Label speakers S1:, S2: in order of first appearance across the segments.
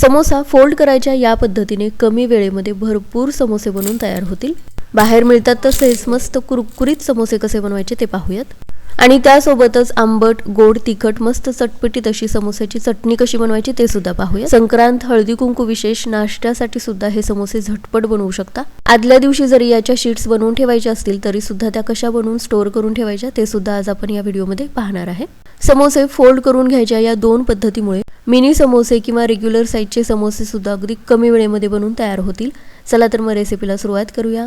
S1: Samosa fold करायच्या या पद्धतीने कमी वेळेमध्ये भरपूर समोसे बनवून तयार होतील. बाहेर मिळतात तसेच मस्त कुरकुरीत समोसे कसे बनवायचे ते पाहूयात. आणि त्यासोबतच आंबट गोड तिखट मस्त चटपटीत अशी समोस्याची चटणी कशी बनवायची ते सुद्धा पाहूया संक्रांत हळदी कुंकू विशेष नाश्त्यासाठी सुद्धा हे समोसे झटपट बनवू शकता. आदल्या दिवशी जरी याच्या शीट्स बनवून ठेवायच्या असतील तरी सुद्धा त्या कशा बनवून स्टोअर करून ठेवायच्या ते सुद्धा आज आपण या व्हिडिओमध्ये पाहणार आहे. समोसे फोल्ड करून घ्यायच्या या दोन पद्धतीमुळे मिनी समोसे किंवा रेग्युलर साईजचे समोसे सुद्धा अगदी कमी वेळेमध्ये बनवून तयार होतील. चला तर मग रेसिपीला सुरुवात करूया.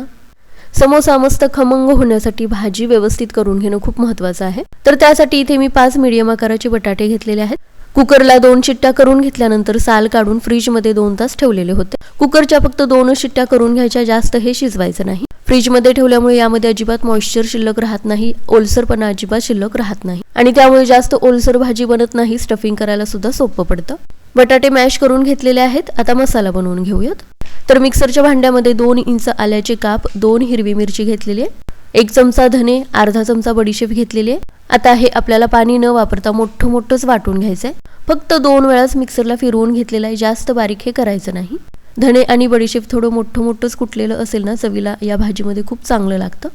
S1: समोसा मस्त खमंग होण्यासाठी भाजी व्यवस्थित करून घेणं खूप महत्वाचं आहे. तर त्यासाठी इथे मी पाच मीडियम आकाराचे बटाटे घेतलेले आहेत. कुकरला दोन शिट्ट्या करून घेतल्यानंतर साल काढून फ्रीजमध्ये दोन तास ठेवलेले होते. कुकरच्या फक्त दोनच शिट्ट्या करून घ्यायच्या जास्त हे शिजवायचं नाही. फ्रीजमध्ये ठेवल्यामुळे यामध्ये अजिबात मॉइश्चर शिल्लक राहत नाही ओलसरपणा अजिबात शिल्लक राहत नाही. आणि त्यामुळे जास्त ओलसर भाजी बनत नाही स्टफिंग करायला सुद्धा सोपं पडतं. बटाटे मॅश करून घेतलेले आहेत आता मसाला बनवून घेऊयात. तर मिक्सरच्या भांड्यामध्ये दोन इंच आल्याचे काप दोन हिरवी मिरची घेतलेली आहे. एक चमचा धने अर्धा चमचा बडीशेप घेतलेली आहे. आता हे आपल्याला पाणी न वापरता मोठं मोठंच वाटून घ्यायचंय. फक्त दोन वेळाच मिक्सरला फिरवून घेतलेलं आहे. जास्त बारीक हे करायचं नाही. धने आणि बडीशेप थोडं मोठं मोठंच कुटलेलं असेल ना चवीला या भाजीमध्ये खूप चांगलं लागतं.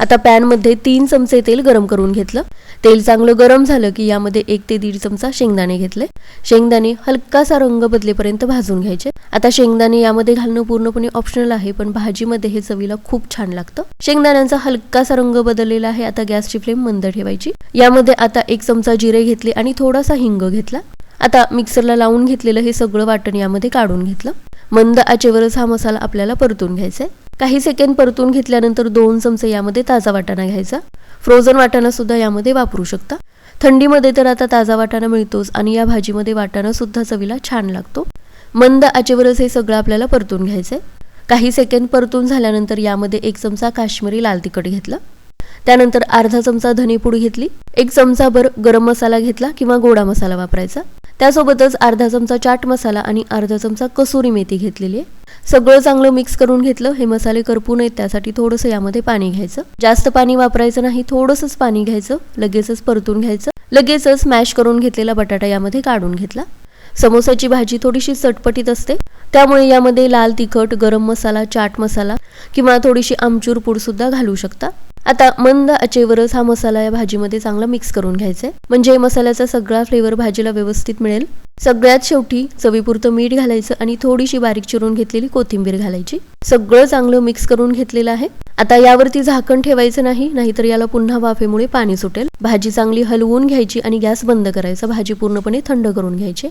S1: आता पॅनमध्ये तीन चमचे तेल गरम करून घेतलं. तेल चांगलं गरम झालं की यामध्ये एक ते दीड चमचा शेंगदाणे घेतले. शेंगदाणे हलकासा रंग बदलेपर्यंत भाजून घ्यायचे. आता शेंगदाणे यामध्ये घालणं पूर्णपणे ऑप्शनल आहे पण भाजीमध्ये हे चवीला खूप छान लागतं. शेंगदाण्यांचा हलकासा रंग बदललेला आहे आता गॅसची फ्लेम मंद ठेवायची. यामध्ये आता एक चमचा जिरे घेतले आणि थोडासा हिंग घेतला. आता मिक्सरला लावून घेतलेलं हे सगळं वाटण यामध्ये काढून घेतलं. मंद आचेवरच हा मसाला आपल्याला परतून घ्यायचा आहे. काही सेकंड परतून घेतल्यानंतर दोन चमचे यामध्ये ताजा वाटाणा घ्यायचा. फ्रोझन वाटाणा सुद्धा यामध्ये वापरू शकता. थंडीमध्ये तर आता ताजा वाटाणा मिळतोच आणि या भाजीमध्ये वाटाणा सुद्धा चवीला छान लागतो. मंद आचेवरच हे सगळं आपल्याला परतून घ्यायचंय. काही सेकंड परतून झाल्यानंतर यामध्ये एक चमचा काश्मीरी लाल तिखट घेतलं. त्यानंतर अर्धा चमचा धनेपूड घेतली. एक चमचाभर गरम मसाला घेतला किंवा गोडा मसाला वापरायचा. त्यासोबतच अर्धा चमचा चाट मसाला आणि अर्धा चमचा कसुरी मेथी घेतलेली आहे. सगळं चांगलं मिक्स करून घेतलं. हे मसाले करपू नयेत त्यासाठी थोडंसं यामध्ये पाणी घ्यायचं. जास्त पाणी वापरायचं नाही. थोडंसंच पाणी घ्यायचं. लगेचच परतून घ्यायचं. लगेचच मॅश करून घेतलेला बटाटा यामध्ये काढून घेतला. समोसाची भाजी थोडीशी चटपटीत असते. त्यामुळे यामध्ये लाल तिखट गरम मसाला चाट मसाला किंवा थोडीशी आमचूर पूड सुद्धा घालू शकता. आता मंद आचेवरच हा मसाला या भाजीमध्ये चांगला मिक्स करून घ्यायचा आहे म्हणजे मसाल्याचा सगळा फ्लेवर भाजीला व्यवस्थित मिळेल. सगळ्यात शेवटी चवीपुरतं मीठ घालायचं आणि थोडीशी बारीक चिरून घेतलेली कोथिंबीर घालायची. सगळं चांगलं मिक्स करून घेतलेलं आहे. आता यावरती झाकण ठेवायचं नाही नाहीतर याला पुन्हा वाफेमुळे पाणी सुटेल. भाजी चांगली हलवून घ्यायची आणि गॅस बंद करायचा. भाजी पूर्णपणे थंड करून घ्यायची.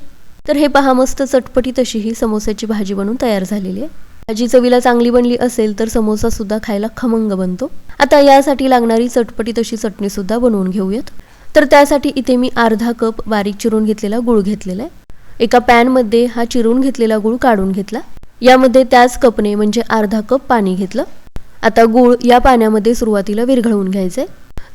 S1: तर हे पहा मस्त चटपटीत अशी ही समोस्याची भाजी बनवून तयार झालेली आहे. भाजी चवीला चांगली बनली असेल तर समोसा सुद्धा खायला खमंग बनतो. आता यासाठी लागणारी चटपटीत अशी चटणी सुद्धा बनवून घेऊयात. तर त्यासाठी इथे मी अर्धा कप बारीक चिरून घेतलेला गुळ घेतलेला आहे एका पॅनमध्ये हा चिरून घेतलेला गुळ काढून घेतला. यामध्ये त्याच कपने म्हणजे अर्धा कप पाणी घेतलं. आता गुळ या पाण्यामध्ये सुरुवातीला विरघळवून घ्यायचंय.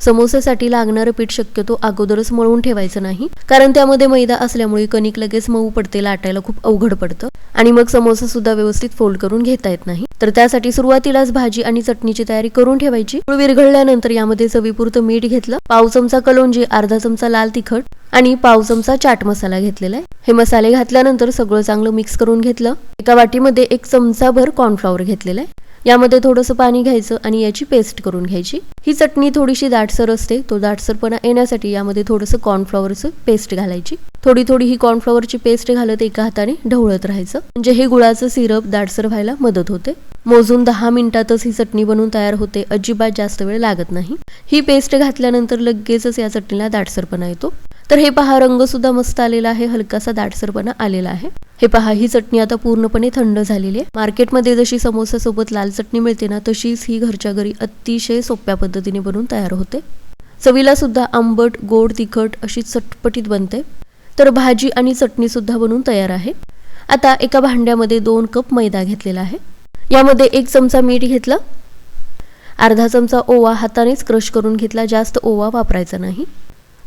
S1: समोसेसाठी लागणारं पीठ शक्यतो अगोदरच मळून ठेवायचं नाही कारण त्यामध्ये मैदा असल्यामुळे कणिक लगेच मऊ पडते लाटायला खूप अवघड पडतं. आणि मग समोसा सुद्धा व्यवस्थित फोल्ड करून घेता येत नाही. तर त्यासाठी सुरुवातीलाच भाजी आणि चटणीची तयारी करून ठेवायची. विरघळल्यानंतर यामध्ये चवीपुरतं मीठ घेतलं पाव चमचा कलोंजी अर्धा चमचा लाल तिखट आणि पाव चमचा चाट मसाला घेतलेला आहे. हे मसाले घातल्यानंतर सगळं चांगलं मिक्स करून घेतलं. एका वाटीमध्ये एक चमचाभर कॉर्नफ्लॉवर घेतलेला आहे. यामध्ये थोडंसं पाणी घ्यायचं आणि याची पेस्ट करून घ्यायची. ही चटणी थोडीशी दाटसर असते तो दाटसरपणा येण्यासाठी यामध्ये थोडंसं कॉर्नफ्लॉवरचं पेस्ट घालायची. थोडी थोडी ही कॉर्नफ्लॉवरची पेस्ट घालत एका हाताने ढवळत राहायचं. म्हणजे हे गुळाचं सिरप दाटसर व्हायला मदत होते. मोजून दहा मिनिटातच ही चटणी बनवून तयार होते अजिबात जास्त वेळ लागत नाही. ही पेस्ट घातल्यानंतर लगेचच या चटणीला दाटसरपणा येतो. तर हे पहा रंग सुद्धा मस्त आलेला आहे. हलकासा दाटसरपणा आलेला आहे. हे पहा ही चटणी आता पूर्णपणे थंड झालेली आहे. मार्केटमध्ये जशी समोसासोबत लाल चटणी मिळते ना तशीच ही घरच्या घरी अतिशय सोप्या पद्धतीने बनवून तयार होते. चवीला सुद्धा आंबट गोड तिखट अशी चटपटीत बनते. तर भाजी आणि चटणी सुद्धा बनवून तयार आहे. आता एका भांड्यामध्ये दोन कप मैदा घेतलेला आहे. यामध्ये एक चमचा मीठ घेतलं. अर्धा चमचा ओवा हातानेच क्रश करून घेतला. जास्त ओवा वापरायचा नाही.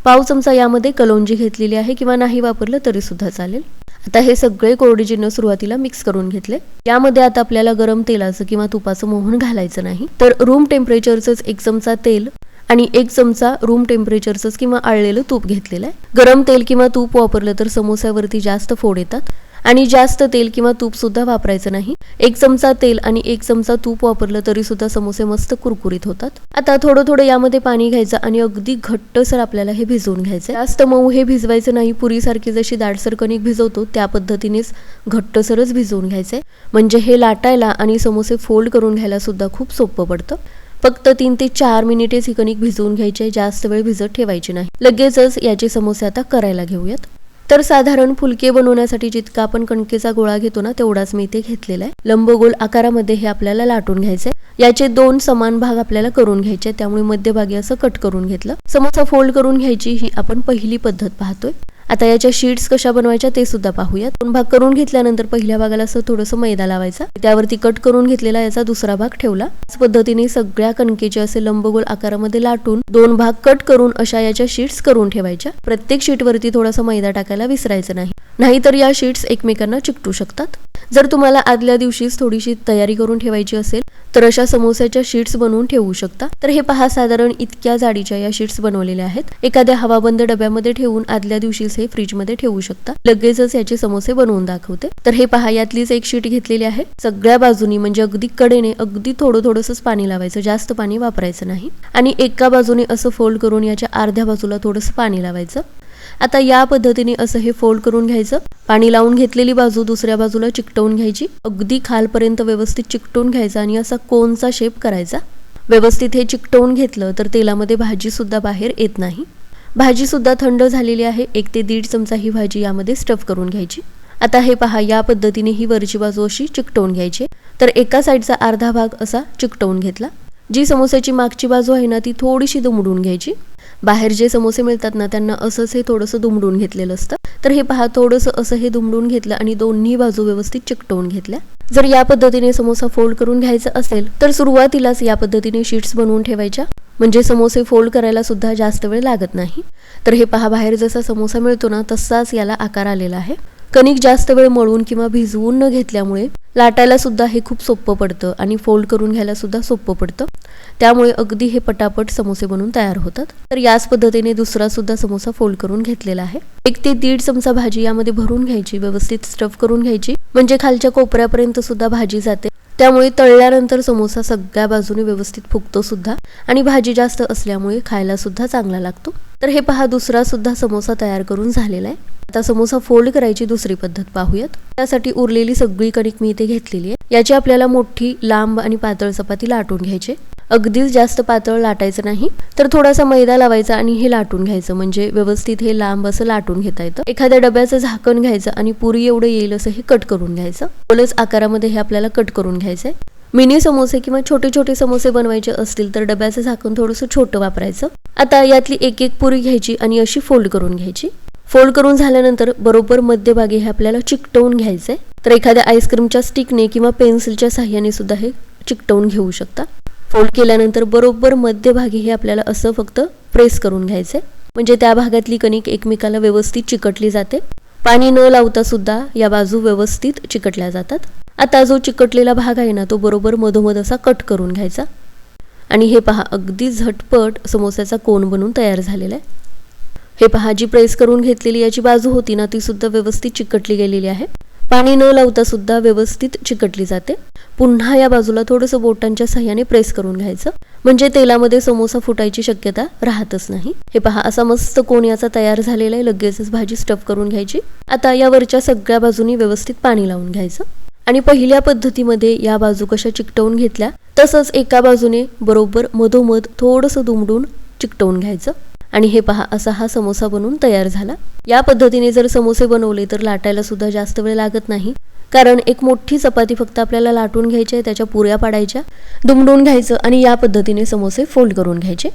S1: पाव चमचा यामध्ये कलोंजी घेतलेली आहे. किंवा नाही वापरलं तरी सुद्धा चालेल. आता हे सगळे कोरडे जिन्न सुरुवातीला मिक्स करून घेतले. यामध्ये आता आपल्याला गरम तेलाचं किंवा तुपाचं मोहन घालायचं नाही. तर रूम टेम्परेचरच एक चमचा तेल आणि एक चमचा रूम टेम्परेचरच किंवा आळलेलं तूप घेतलेलं आहे. गरम तेल किंवा तूप वापरलं तर समोस्यावरती जास्त फोड येतात. आणि जास्त तेल किंवा तूप सुद्धा वापरायचं नाही. एक चमचा तेल आणि एक चमचा तूप वापरलं तरी सुद्धा समोसे मस्त कुरकुरीत होतात. आता थोडं थोडं यामध्ये पाणी घ्यायचं आणि अगदी घट्टसर आपल्याला हे भिजवून घ्यायचं जास्त मऊ हे भिजवायचं नाही. पुरीसारखी जशी दाटसर कणिक भिजवतो त्या पद्धतीनेच घट्टसरच भिजवून घ्यायचंय. म्हणजे हे लाटायला आणि समोसे फोल्ड करून घ्यायला सुद्धा खूप सोपं पडतं. फक्त तीन ते चार मिनिटेच ही कणिक भिजवून घ्यायची जास्त वेळ भिजत ठेवायची नाही. लगेचच याचे समोसे आता करायला घेऊयात. तर साधारण फुलके बनवण्यासाठी जितका आपण कणकेचा गोळा घेतो ना तेवढाच मी इथे घेतलेला आहे. लंबगोल आकारामध्ये हे आपल्याला लाटून घ्यायचे याचे दोन समान भाग आपल्याला करून घ्यायचे त्यामुळे मध्यभागी असं कट करून घेतलं. समोसा फोल्ड करून घ्यायची ही आपण पहिली पद्धत पाहतोय. आता याच्या शीट्स कशा बनवायच्या ते सुद्धा पाहूया दोन भाग करून घेतल्यानंतर पहिल्या भागाला असं थोडंसं मैदा लावायचा. त्यावरती कट करून घेतलेला याचा दुसरा भाग ठेवला. त्याच पद्धतीने सगळ्या कणकेचे असे लंबगोल आकारामध्ये लाटून दोन भाग कट करून अशा याच्या शीट्स करून ठेवायच्या. प्रत्येक शीट वरती थोडासा मैदा टाकायला विसरायचं नाही. नाहीतर या शीट्स एकमेकांना चिकटू शकतात. जर तुम्हाला आदल्या दिवशीच थोडीशी तयारी करून ठेवायची असेल तर अशा समोस्याच्या शीट्स बनवून ठेवू शकता. तर हे पहा साधारण इतक्या जाडीच्या या शीट्स बनवलेल्या आहेत. एखाद्या हवाबंद डब्यामध्ये ठेवून आदल्या दिवशीच हे फ्रीजमध्ये ठेवू शकता. लगेचच याचे समोसे बनवून दाखवते. तर हे पहा यातलीच एक शीट घेतलेली आहे. सगळ्या बाजूनी म्हणजे अगदी कडेने अगदी थोडं थोडंसंच पाणी लावायचं. जास्त पाणी वापरायचं नाही. आणि एका बाजूने असं फोल्ड करून याच्या अर्ध्या बाजूला थोडंसं पाणी लावायचं. आता या पद्धतीने असं हे फोल्ड करून घ्यायचं. पाणी लावून घेतलेली बाजू दुसऱ्या बाजूला चिकटवून घ्यायची. अगदी खालपर्यंत व्यवस्थित चिकटवून घ्यायचा आणि असा कोनचा शेप करायचा. व्यवस्थित हे चिकटवून घेतलं तर तेलामध्ये भाजी सुद्धा बाहेर येत नाही. भाजीसुद्धा थंड झालेली आहे. एक ते दीड चमचा ही भाजी यामध्ये स्टफ करून घ्यायची. आता हे पहा या पद्धतीने ही वरची बाजू अशी चिकटवून घ्यायची. तर एका साईडचा अर्धा भाग असा चिकटवून घेतला. जी समोस्याची मागची बाजू आहे ना ती थोडीशी दुमडून घ्यायची. बाहेर जे समोसे मिळतात ना त्यांना असंच हे थोडंसं दुमडून घेतलेलं असतं. तर हे पहा थोडंसं असं हे दुमडून घेतलं आणि दोन्ही बाजू व्यवस्थित चिकटवून घेतल्या. जर या पद्धतीने समोसा फोल्ड करून घ्यायचा असेल तर सुरुवातीलाच या पद्धतीने शीट्स बनवून ठेवायच्या. म्हणजे समोसे फोल्ड करायला सुद्धा जास्त वेळ लागत नाही. तर हे पहा बाहेर जसा समोसा मिळतो ना तसाच याला आकार आलेला आहे. कणिक जास्त वेळ मळून किंवा भिजवून न घेतल्यामुळे लाटायला सुद्धा हे खूप सोपं पडतं आणि फोल्ड करून घ्यायला सुद्धा सोपं पडतं. त्यामुळे अगदी हे पटापट समोसे बनवून तयार होतात. तर याच पद्धतीने दुसरा सुद्धा समोसा फोल्ड करून घेतलेला आहे. एक ते दीड चमचा भाजी यामध्ये भरून घ्यायची व्यवस्थित स्टफ करून घ्यायची. म्हणजे खालच्या कोपऱ्यापर्यंत सुद्धा भाजी जाते. त्यामुळे तळल्यानंतर समोसा सगळ्या बाजूने व्यवस्थित फुगतो सुद्धा आणि भाजी जास्त असल्यामुळे खायला सुद्धा चांगला लागतो. तर हे पहा दुसरा सुद्धा समोसा तयार करून झालेला आहे. आता समोसा फोल्ड करायची दुसरी पद्धत पाहूयात. त्यासाठी उरलेली सगळी कणिक मी इथे घेतलेली आहे. याची आपल्याला मोठी लांब आणि पातळ चपाती लाटून घ्यायची अगदीच जास्त पातळ लाटायचं नाही तर थोडासा मैदा लावायचा आणि हे लाटून घ्यायचं. म्हणजे व्यवस्थित हे लांब असं लाटून घेता येतं. एखाद्या डब्याचं झाकण घ्यायचं आणि पुरी एवढं येईल असं हे कट करून घ्यायचं. बोलच आकारामध्ये हे आपल्याला कट करून घ्यायचंय. मिनी समोसे किंवा छोटे छोटे समोसे बनवायचे असतील तर डब्याचं झाकण थोडंसं छोटं वापरायचं. आता यातली एक एक पुरी घ्यायची आणि अशी फोल्ड करून घ्यायची. फोल्ड करून झाल्यानंतर बरोबर मध्यभागी हे आपल्याला चिकटवून घ्यायचं आहे तर एखाद्या आईस्क्रीमच्या स्टिकने किंवा पेन्सिलच्या साह्याने सुद्धा हे चिकटवून घेऊ शकता. फोल्ड केल्यानंतर बरोबर मध्यभागी हे आपल्याला असं फक्त प्रेस करून घ्यायचंय. म्हणजे त्या भागातली कणिक एकमेकाला व्यवस्थित चिकटली जाते. पाणी न लावता सुद्धा या बाजू व्यवस्थित चिकटल्या जातात. आता जो चिकटलेला भाग आहे ना तो बरोबर मधोमध असा कट करून घ्यायचा. आणि हे पहा अगदी झटपट समोस्याचा कोण बनून तयार झालेला आहे. हे पहा जी प्रेस करून घेतलेली याची बाजू होती ना ती सुद्धा व्यवस्थित चिकटली गेलेली आहे. पाणी न लावता सुद्धा व्यवस्थित चिकटली जाते. पुन्हा या बाजूला थोडंसं बोटांच्या सहाय्याने प्रेस करून घ्यायचं. म्हणजे तेलामध्ये समोसा फुटायची शक्यता राहतच नाही. हे पहा असा मस्त कोण याचा तयार झालेला आहे. लगेचच भाजी स्टफ करून घ्यायची. आता यावरच्या सगळ्या बाजूनी व्यवस्थित पाणी लावून घ्यायचं. आणि पहिल्या पद्धतीमध्ये या बाजू कशा चिकटवून घेतल्या तसंच एका बाजूने बरोबर मधोमध थोडंसं दुमडून चिकटवून घ्यायचं. आणि हे पहा असा हा समोसा बनवून तयार झाला. या पद्धतीने जर समोसे बनवले तर लाटायला सुद्धा जास्त वेळ लागत नाही. कारण एक मोठी चपाती फक्त आपल्याला लाटून घ्यायची आहे त्याच्या पुऱ्या पाडायच्या दुमडून घ्यायचं आणि या पद्धतीने समोसे फोल्ड करून घ्यायचे.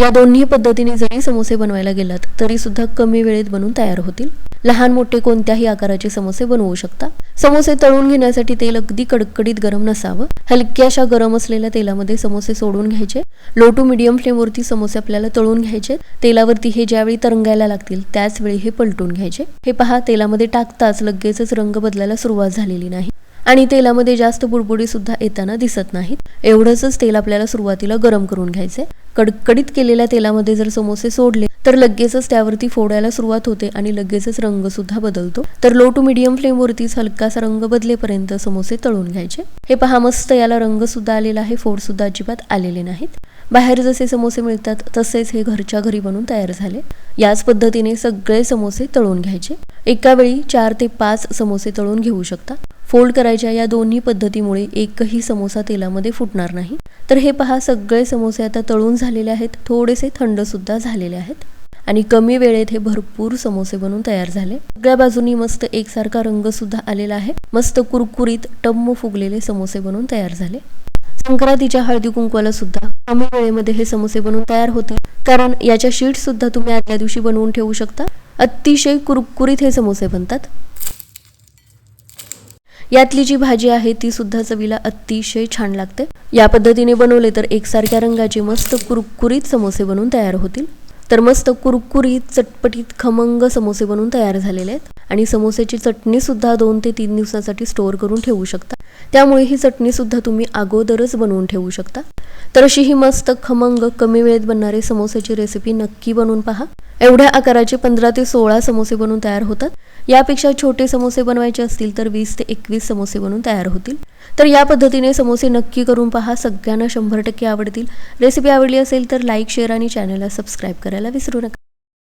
S1: या दोन्ही पद्धतीने जरी समोसे बनवायला गेलात तरी सुद्धा कमी वेळेत बनून तयार होतील. लहान मोठे कोणत्याही आकाराचे समोसे बनवू शकता. समोसे तळून घेण्यासाठी तेल अगदी कडकडीत गरम नसावं. हलक्याशा गरम असलेल्या तेलामध्ये समोसे सोडून घ्यायचे. लो टू मिडियम फ्लेमवरती समोसे आपल्याला तळून घ्यायचे. तेलावरती हे ज्यावेळी तरंगायला लागतील त्याच वेळी हे पलटून घ्यायचे. हे पहा तेलामध्ये टाकताच लगेचच रंग बदलायला सुरुवात झालेली नाही. आणि तेलामध्ये जास्त बुडबुडी सुद्धा येताना दिसत नाहीत. एवढंच तेल आपल्याला सुरुवातीला गरम करून घ्यायचंय. कडकडीत केलेल्या तेलामध्ये जर समोसे सोडले तर लगेचच त्यावरती फोडायला सुरुवात होते आणि लगेचच रंग सुद्धा बदलतो. तर लो टू मिडियम फ्लेम वरतीच हलकासा रंग बदलेपर्यंत समोसे तळून घ्यायचे. हे पहा मस्त याला रंग सुद्धा आलेला आहे फोड सुद्धा अजिबात आलेले नाहीत. बाहेर जसे समोसे मिळतात तसेच हे घरच्या घरी बनून तयार झाले. याच पद्धतीने सगळे समोसे तळून घ्यायचे. एका वेळी चार ते पाच समोसे तळून घेऊ शकता. फोल्ड करायच्या या दोन्ही पद्धतीमुळे एकही समोसा तेलामध्ये फुटणार नाही. तर हे पहा सगळे समोसे आता तळून झालेले आहेत. थोडेसे थंड सुद्धा झालेले आहेत. आणि कमी वेळेत हे भरपूर समोसे बनून तयार झाले. सगळ्या बाजूनी मस्त एकसारखा रंग सुद्धा आलेला आहे. मस्त कुरकुरीत टम्म फुगलेले समोसे बनून तयार झाले. संक्रांतीच्या हळदी कुंकवाला सुद्धा कमी वेळेमध्ये हे समोसे बनवून तयार होते कारण याच्या शीट सुद्धा तुम्ही आदल्या दिवशी बनवून ठेवू शकता. अतिशय कुरकुरीत हे समोसे बनतात. यातली जी भाजी आहे ती सुद्धा चवीला अतिशय छान लागते. या पद्धतीने बनवले तर एकसारख्या रंगाचे मस्त कुरकुरीत समोसे बनवून तयार होतील. तर मस्त कुरकुरीत चटपटीत खमंग समोसे बनवून तयार झालेले आहेत. आणि समोसेची चटणी सुद्धा दोन ते तीन दिवसासाठी स्टोअर करून ठेवू शकता. त्यामुळे ही चटणी सुद्धा तुम्ही अगोदरच बनवून ठेवू शकता. तर अशी ही मस्त खमंग कमी वेळेत बनणारे समोसेची रेसिपी नक्की बनवून पहा. एवढ्या आकाराचे पंधरा ते सोळा समोसे बनवून तयार होतात. यापेक्षा छोटे समोसे बनवायचे असतील तर वीस ते एकवीस समोसे बनवून तयार होतील. तर या पद्धतीने समोसे नक्की करून पहा. सगळ्यांना शंभर टक्के आवडतील. रेसिपी आवडली असेल तर लाईक शेअर आणि चॅनलला सबस्क्राईब करायला विसरू नका.